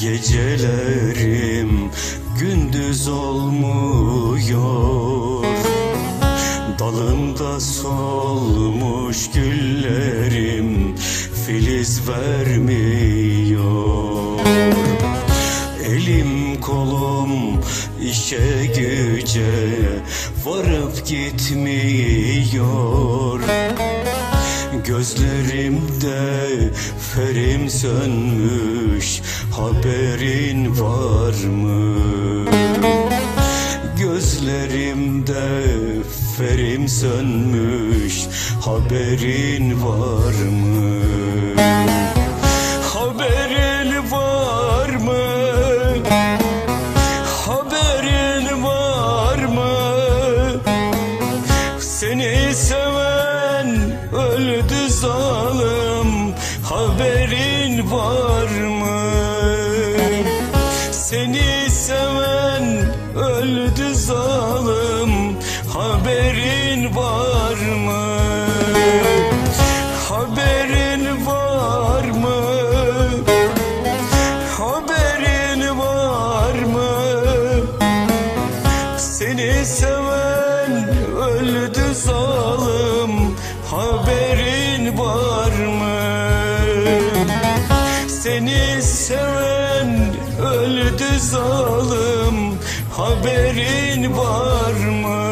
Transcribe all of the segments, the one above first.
Gecelerim gündüz olmuyor. Dalında solmuş güllerim filiz vermiyor. Elim kolum işe güce varıp gitmiyor. Gözlerimde ferim sönmüş haberin var mı? Gözlerimde ferim sönmüş haberin var mı? Haberin var mı? Haberin var mı? Seni seven öldü zalim Haberin var mı? Öldü zalim Haberin var mı? Haberin var mı? Haberin var mı? Seni seven öldü zalim Haberin var mı? Seni seven öldü zalim Haberin var mı?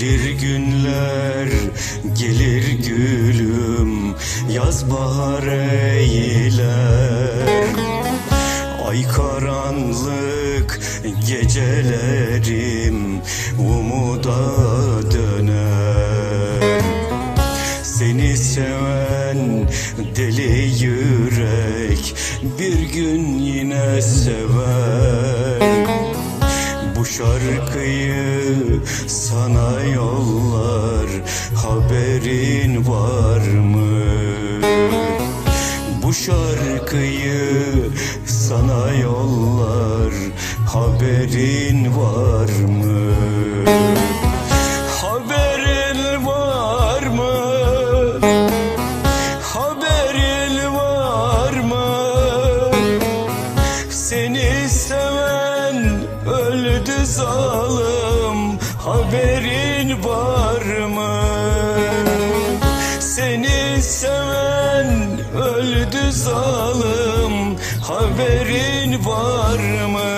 Gelir günler, gelir gülüm Yaz bahar eyler Ay karanlık gecelerim Umuda döner. Seni seven deli yürek Bir gün yine sever şarkıyı sana yollar haberin var mı? Bu şarkıyı sana yollar haberin var mı? Var mı? Seni seven öldü zalim Haberin var mı?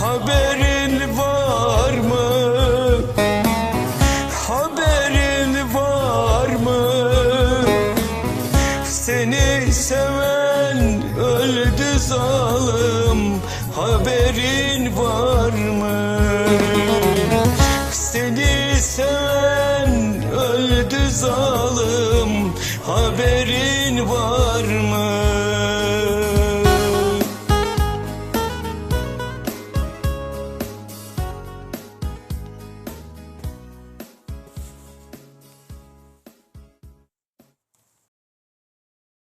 Haberin var mı? Haberin var mı? Seni seven öldü zalim Haberin var mı? haberin var mı?